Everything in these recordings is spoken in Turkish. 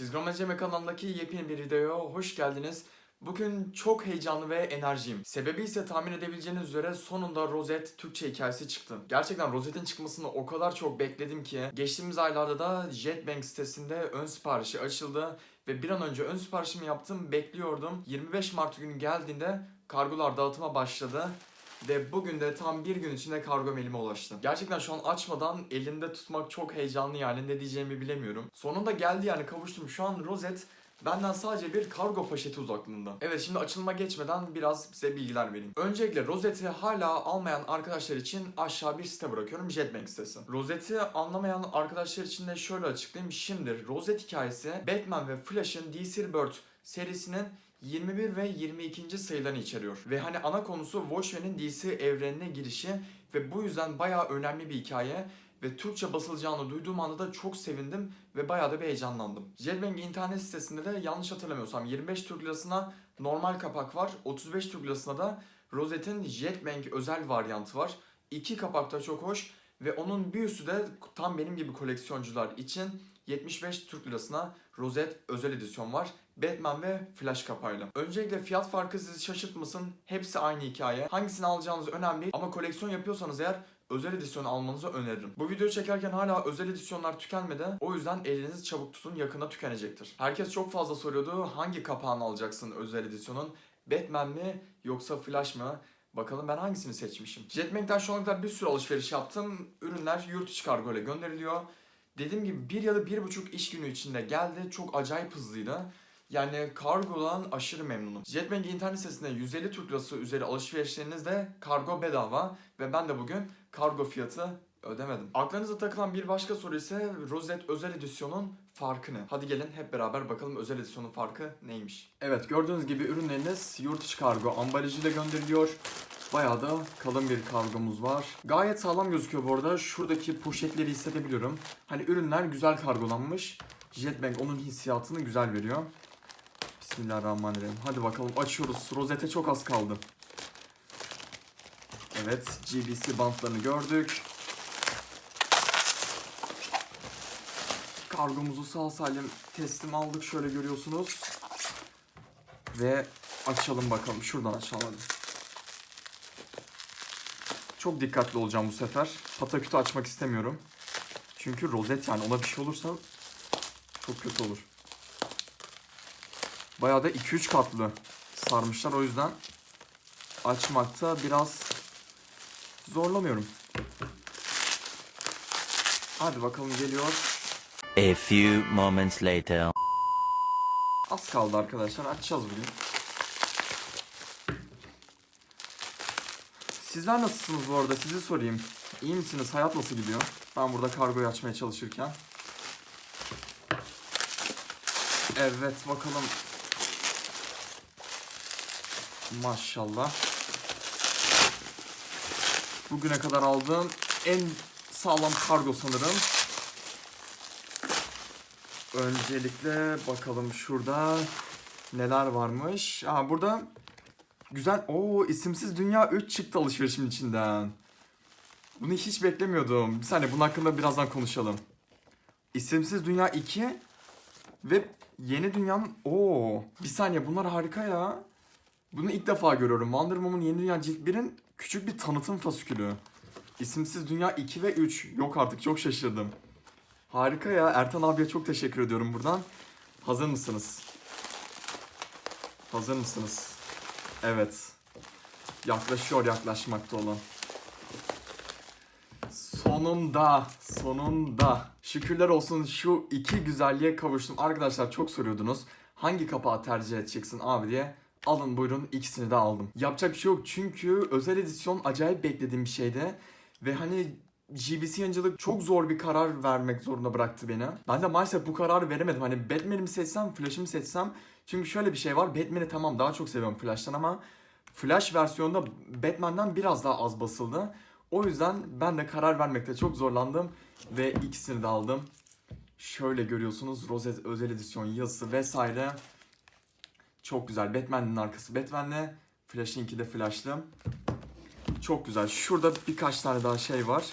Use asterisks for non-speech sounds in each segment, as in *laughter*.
Roman kanalındaki yepyeni bir videoya hoş geldiniz. Bugün çok heyecanlı ve enerjiyim. Sebebi ise tahmin edebileceğiniz üzere sonunda Rosette Türkçe hikayesi çıktı. Gerçekten Rosette'in çıkmasını o kadar çok bekledim ki geçtiğimiz aylarda da Jetbank sitesinde ön siparişi açıldı ve bir an önce ön siparişimi yaptım, bekliyordum. 25 Mart günü geldiğinde kargolar dağıtıma başladı. Ve bugün de tam bir gün içinde kargo elime ulaştı. Gerçekten şu an açmadan elimde tutmak çok heyecanlı yani ne diyeceğimi bilemiyorum. Sonunda geldi yani kavuştum. Şu an Rozet benden sadece bir kargo poşeti uzaklığında. Evet şimdi açılıma geçmeden biraz size bilgiler vereyim. Öncelikle Roset'i hala almayan arkadaşlar için aşağı bir site bırakıyorum. Jetbank sitesi. Roset'i anlamayan arkadaşlar için de şöyle açıklayayım. Şimdi Roset hikayesi Batman ve Flash'ın DC Rebirth serisinin 21 ve 22. sayılarını içeriyor. Ve hani ana konusu Watchmen'in DC evrenine girişi ve bu yüzden bayağı önemli bir hikaye ve Türkçe basılacağını duyduğum anda da çok sevindim ve bayağı da bir heyecanlandım. Jetbank internet sitesinde de yanlış hatırlamıyorsam 25 Türk lirasına normal kapak var, 35 Türk lirasına da Rosette'in Jetbank özel varyantı var. İki kapak da çok hoş ve onun bir üstü de tam benim gibi koleksiyoncular için 75 Türk lirasına Rosette özel edisyon var. Batman ve Flash kapağıyla. Öncelikle fiyat farkı sizi şaşırtmasın. Hepsi aynı hikaye. Hangisini alacağınız önemli. Ama koleksiyon yapıyorsanız eğer özel edisyon almanızı öneririm. Bu videoyu çekerken hala özel edisyonlar tükenmedi. O yüzden elinizi çabuk tutun yakında tükenecektir. Herkes çok fazla soruyordu hangi kapağını alacaksın özel edisyonun? Batman mi yoksa Flash mı? Bakalım ben hangisini seçmişim. Jetbank'ten şu ana kadar bir sürü alışveriş yaptım. Ürünler yurt içi kargo ile gönderiliyor. Dediğim gibi bir ya da bir buçuk iş günü içinde geldi. Çok acayip hızlıydı. Yani kargodan aşırı memnunum. Jetbank internet sitesinde 150 Türk lirası üzeri alışverişlerinizde kargo bedava ve ben de bugün kargo fiyatı ödemedim. Aklınıza takılan bir başka soru ise Rosette özel edisyonun farkı ne? Hadi gelin hep beraber bakalım özel edisyonun farkı neymiş. Evet gördüğünüz gibi ürünleriniz yurt içi kargo ambalajıyla gönderiliyor. Bayağı da kalın bir kargomuz var. Gayet sağlam gözüküyor bu arada. Şuradaki poşetleri hissedebiliyorum. Hani ürünler güzel kargolanmış. Jetbank onun hissiyatını güzel veriyor. Bismillahirrahmanirrahim. Hadi bakalım açıyoruz. Rozete çok az kaldı. Evet, GBC bantlarını gördük. Kargomuzu sağ salim teslim aldık. Şöyle görüyorsunuz. Ve açalım bakalım. Şuradan açalım. Çok dikkatli olacağım bu sefer. Patakütü açmak istemiyorum. Çünkü rozet yani ona bir şey olursa çok kötü olur. Bayağı da 2-3 katlı sarmışlar. O yüzden açmakta biraz zorlanıyorum. Hadi bakalım geliyor. A few moments later. Az kaldı arkadaşlar. Açacağız bugün. Sizler nasılsınız bu arada? Sizi sorayım. İyi misiniz? Hayat nasıl gidiyor? Ben burada kargoyu açmaya çalışırken. Evet bakalım. Maşallah. Bugüne kadar aldığım en sağlam kargo sanırım. Öncelikle bakalım şurada neler varmış. Aa burada güzel. Oo isimsiz dünya 3 çıktı alışverişimin içinden. Bunu hiç beklemiyordum. Bir saniye bunun hakkında birazdan konuşalım. İsimsiz dünya 2 ve yeni dünyanın Oo bir saniye bunlar harika ya. Bunu ilk defa görüyorum. Wonder Woman Yeni Dünya Cilt 1'in küçük bir tanıtım fasikülü. İsimsiz Dünya 2 ve 3. Yok artık çok şaşırdım. Harika ya. Ertan abiye çok teşekkür ediyorum buradan. Hazır mısınız? Hazır mısınız? Evet. Yaklaşıyor yaklaşmakta olan. Sonunda, sonunda. Şükürler olsun şu iki güzelliğe kavuştum. Arkadaşlar çok soruyordunuz. Hangi kapağı tercih edeceksin abi diye. Alın buyurun ikisini de aldım. Yapacak bir şey yok çünkü özel edisyon acayip beklediğim bir şeydi. Ve hani GBC yayıncılık çok zor bir karar vermek zorunda bıraktı beni. Ben de maalesef bu kararı veremedim. Hani Batman'i mi seçsem, Flash'ı mı seçsem? Çünkü şöyle bir şey var. Batman'i tamam daha çok seviyorum Flash'tan ama Flash versiyonda Batman'den biraz daha az basıldı. O yüzden ben de karar vermekte çok zorlandım ve ikisini de aldım. Şöyle görüyorsunuz Rosette özel edisyon yazısı vesaire. Çok güzel. Batman'in arkası Batman'le. Flash'inki de Flash'lı. Çok güzel. Şurada birkaç tane daha şey var.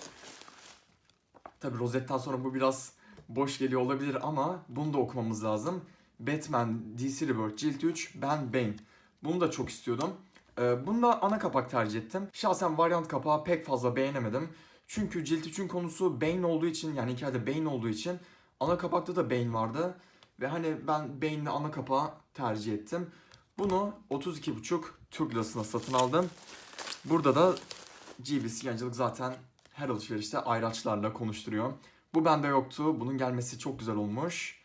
Tabi rozetten sonra bu biraz boş geliyor olabilir ama bunu da okumamız lazım. Batman DC Rebirth Cilt 3 Ben Bane. Bunu da çok istiyordum. Ee, bunu da ana kapak tercih ettim. Şahsen varyant kapağı pek fazla beğenemedim. Çünkü Cilt 3'ün konusu Bane olduğu için yani hikayede Bane olduğu için ana kapakta da Bane vardı. Ve hani ben Bane'le ana kapağı tercih ettim. Bunu 32,5 Türk lirasına satın aldım. Burada da GBC yayıncılık zaten her alışverişte ayraçlarla konuşturuyor. Bu bende yoktu. Bunun gelmesi çok güzel olmuş.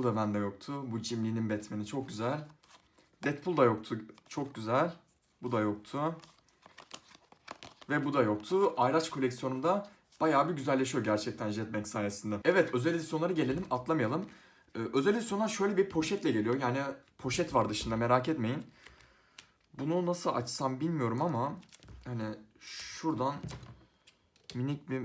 Bu da bende yoktu. Bu Jim Lee'nin Batman'i çok güzel. Deadpool da yoktu. Çok güzel. Bu da yoktu. Ve bu da yoktu. Ayraç koleksiyonunda bayağı bir güzelleşiyor gerçekten Jetpack sayesinde. Evet özel edisyonlara gelelim atlamayalım. Ee, özel edisyonlar şöyle bir poşetle geliyor. Yani poşet var dışında merak etmeyin. Bunu nasıl açsam bilmiyorum ama hani şuradan minik bir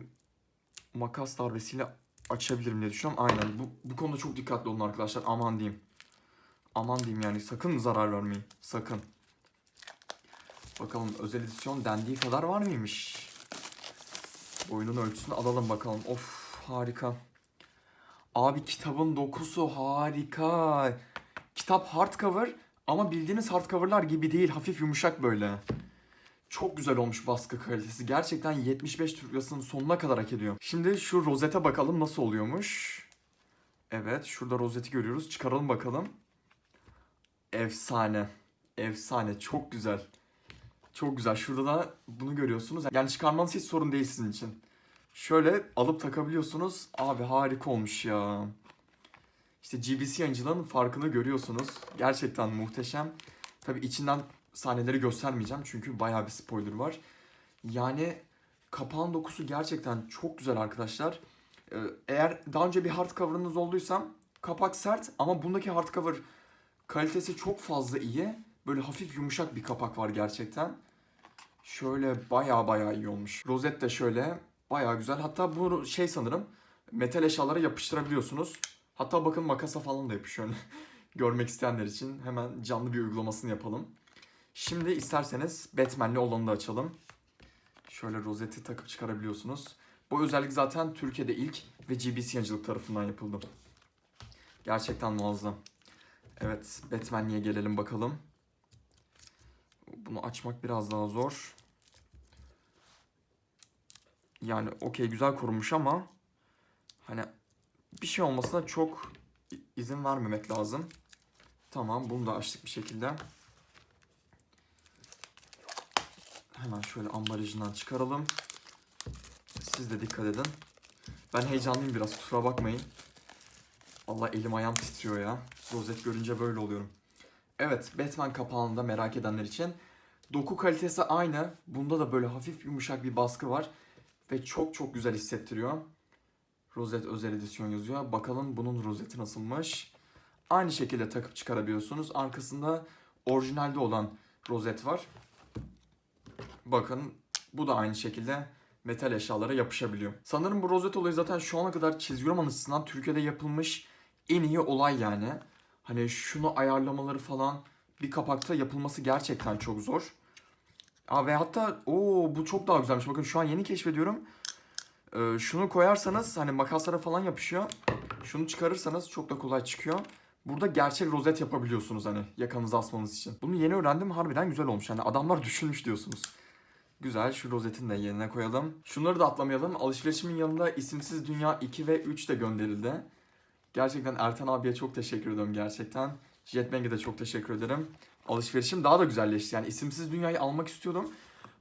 makas darbesiyle açabilirim diye düşünüyorum. Aynen bu, bu konuda çok dikkatli olun arkadaşlar aman diyeyim. Aman diyeyim yani sakın zarar vermeyin. Sakın. Bakalım özel edisyon dendiği kadar var mıymış? Boyunun ölçüsünü alalım bakalım. Of harika. Abi kitabın dokusu harika. Kitap hardcover ama bildiğiniz hardcoverlar gibi değil. Hafif yumuşak böyle. Çok güzel olmuş baskı kalitesi. Gerçekten 75 Türk lirasının sonuna kadar hak ediyor. Şimdi şu rozete bakalım nasıl oluyormuş. Evet şurada rozeti görüyoruz. Çıkaralım bakalım. Efsane. Efsane. Çok güzel. Çok güzel. Şurada da bunu görüyorsunuz. Yani çıkarmanız hiç sorun değil sizin için. Şöyle alıp takabiliyorsunuz. Abi harika olmuş ya. İşte GBC yayıncılığının farkını görüyorsunuz. Gerçekten muhteşem. Tabi içinden sahneleri göstermeyeceğim çünkü bayağı bir spoiler var. Yani kapağın dokusu gerçekten çok güzel arkadaşlar. Ee, Eğer daha önce bir hardcover'ınız olduysa kapak sert ama bundaki hardcover kalitesi çok fazla iyi. Böyle hafif yumuşak bir kapak var gerçekten. Şöyle bayağı bayağı iyi olmuş. Rozet de şöyle bayağı güzel. Hatta bu şey sanırım metal eşyalara yapıştırabiliyorsunuz. Hatta bakın makasa falan da yapışıyor. *laughs* Görmek isteyenler için hemen canlı bir uygulamasını yapalım. Şimdi isterseniz Batman'li olanı da açalım. Şöyle rozeti takıp çıkarabiliyorsunuz. Bu özellik zaten Türkiye'de ilk ve GBC yayıncılık tarafından yapıldı. Gerçekten muazzam. Evet Batman'liye gelelim bakalım. Bunu açmak biraz daha zor. Yani okey güzel korunmuş ama hani bir şey olmasına çok izin vermemek lazım. Tamam bunu da açtık bir şekilde. Hemen şöyle ambalajından çıkaralım. Siz de dikkat edin. Ben heyecanlıyım biraz kusura bakmayın. Allah elim ayağım titriyor ya. Rozet görünce böyle oluyorum. Evet Batman kapağında merak edenler için. Doku kalitesi aynı. Bunda da böyle hafif yumuşak bir baskı var. Ve çok çok güzel hissettiriyor. Rozet özel edisyon yazıyor. Bakalım bunun rozeti nasılmış. Aynı şekilde takıp çıkarabiliyorsunuz. Arkasında orijinalde olan rozet var. Bakın bu da aynı şekilde metal eşyalara yapışabiliyor. Sanırım bu rozet olayı zaten şu ana kadar çizgi roman açısından Türkiye'de yapılmış en iyi olay yani. Hani şunu ayarlamaları falan bir kapakta yapılması gerçekten çok zor. Aa, ve hatta o bu çok daha güzelmiş. Bakın şu an yeni keşfediyorum. Ee, şunu koyarsanız hani makaslara falan yapışıyor. Şunu çıkarırsanız çok da kolay çıkıyor. Burada gerçek rozet yapabiliyorsunuz hani yakanızı asmanız için. Bunu yeni öğrendim harbiden güzel olmuş. Hani adamlar *laughs* düşünmüş diyorsunuz. Güzel şu rozetin de yerine koyalım. Şunları da atlamayalım. Alışverişimin yanında isimsiz Dünya 2 ve 3 de gönderildi. Gerçekten Ertan abiye çok teşekkür ediyorum gerçekten. Jetbang'e de çok teşekkür ederim. Alışverişim daha da güzelleşti. Yani isimsiz Dünya'yı almak istiyordum.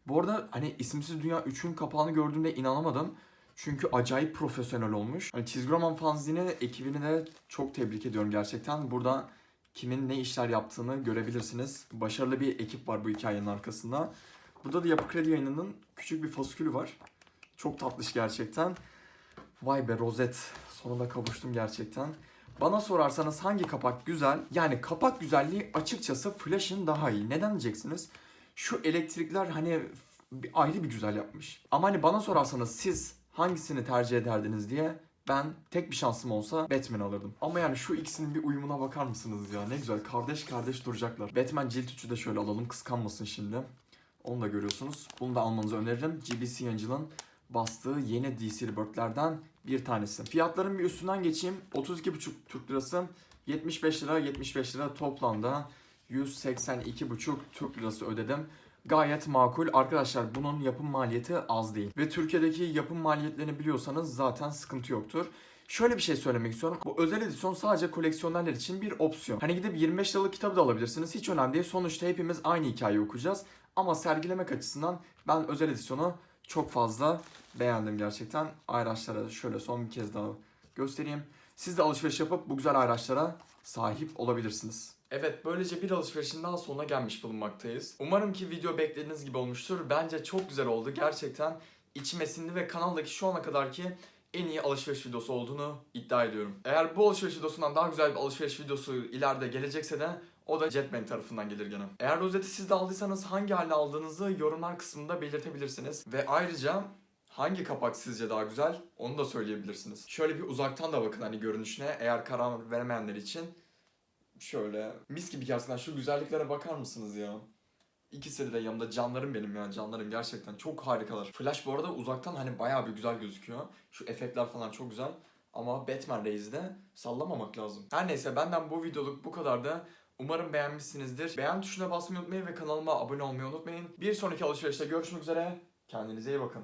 Bu arada hani isimsiz Dünya 3'ün kapağını gördüğümde inanamadım. Çünkü acayip profesyonel olmuş. Hani çizgi roman fanzini ekibini de çok tebrik ediyorum gerçekten. Burada kimin ne işler yaptığını görebilirsiniz. Başarılı bir ekip var bu hikayenin arkasında. Burada da Yapı Kredi yayınının küçük bir faskülü var. Çok tatlış gerçekten. Vay be rozet. Sonunda kavuştum gerçekten. Bana sorarsanız hangi kapak güzel? Yani kapak güzelliği açıkçası Flash'ın daha iyi. Neden diyeceksiniz? Şu elektrikler hani bir ayrı bir güzel yapmış. Ama hani bana sorarsanız siz hangisini tercih ederdiniz diye ben tek bir şansım olsa Batman alırdım. Ama yani şu ikisinin bir uyumuna bakar mısınız ya? Ne güzel kardeş kardeş duracaklar. Batman cilt 3'ü de şöyle alalım kıskanmasın şimdi. Onu da görüyorsunuz. Bunu da almanızı öneririm. GBC yayıncılığın bastığı yeni DC Bird'lerden bir tanesi. Fiyatların bir üstünden geçeyim. 32,5 Türk lirası, 75 lira, 75 lira toplamda 182,5 Türk lirası ödedim. Gayet makul. Arkadaşlar bunun yapım maliyeti az değil. Ve Türkiye'deki yapım maliyetlerini biliyorsanız zaten sıkıntı yoktur. Şöyle bir şey söylemek istiyorum. Bu özel edisyon sadece koleksiyonerler için bir opsiyon. Hani gidip 25 liralık kitabı da alabilirsiniz. Hiç önemli değil. Sonuçta hepimiz aynı hikayeyi okuyacağız. Ama sergilemek açısından ben özel edisyonu çok fazla beğendim gerçekten. Ayraçlara şöyle son bir kez daha göstereyim. Siz de alışveriş yapıp bu güzel ayraçlara sahip olabilirsiniz. Evet böylece bir alışverişin daha sonuna gelmiş bulunmaktayız. Umarım ki video beklediğiniz gibi olmuştur. Bence çok güzel oldu. Gerçekten içime sindi ve kanaldaki şu ana kadarki en iyi alışveriş videosu olduğunu iddia ediyorum. Eğer bu alışveriş videosundan daha güzel bir alışveriş videosu ileride gelecekse de o da Jetman tarafından gelir gene. Eğer rozeti siz de aldıysanız hangi halde aldığınızı yorumlar kısmında belirtebilirsiniz. Ve ayrıca hangi kapak sizce daha güzel onu da söyleyebilirsiniz. Şöyle bir uzaktan da bakın hani görünüşüne eğer karar veremeyenler için. Şöyle mis gibi gerçekten şu güzelliklere bakar mısınız ya? İkisi de yanımda canlarım benim ya canlarım gerçekten çok harikalar. Flash bu arada uzaktan hani bayağı bir güzel gözüküyor. Şu efektler falan çok güzel. Ama Batman Reis'de sallamamak lazım. Her neyse benden bu videoluk bu kadar da. Umarım beğenmişsinizdir. Beğen tuşuna basmayı unutmayın ve kanalıma abone olmayı unutmayın. Bir sonraki alışverişte görüşmek üzere. Kendinize iyi bakın.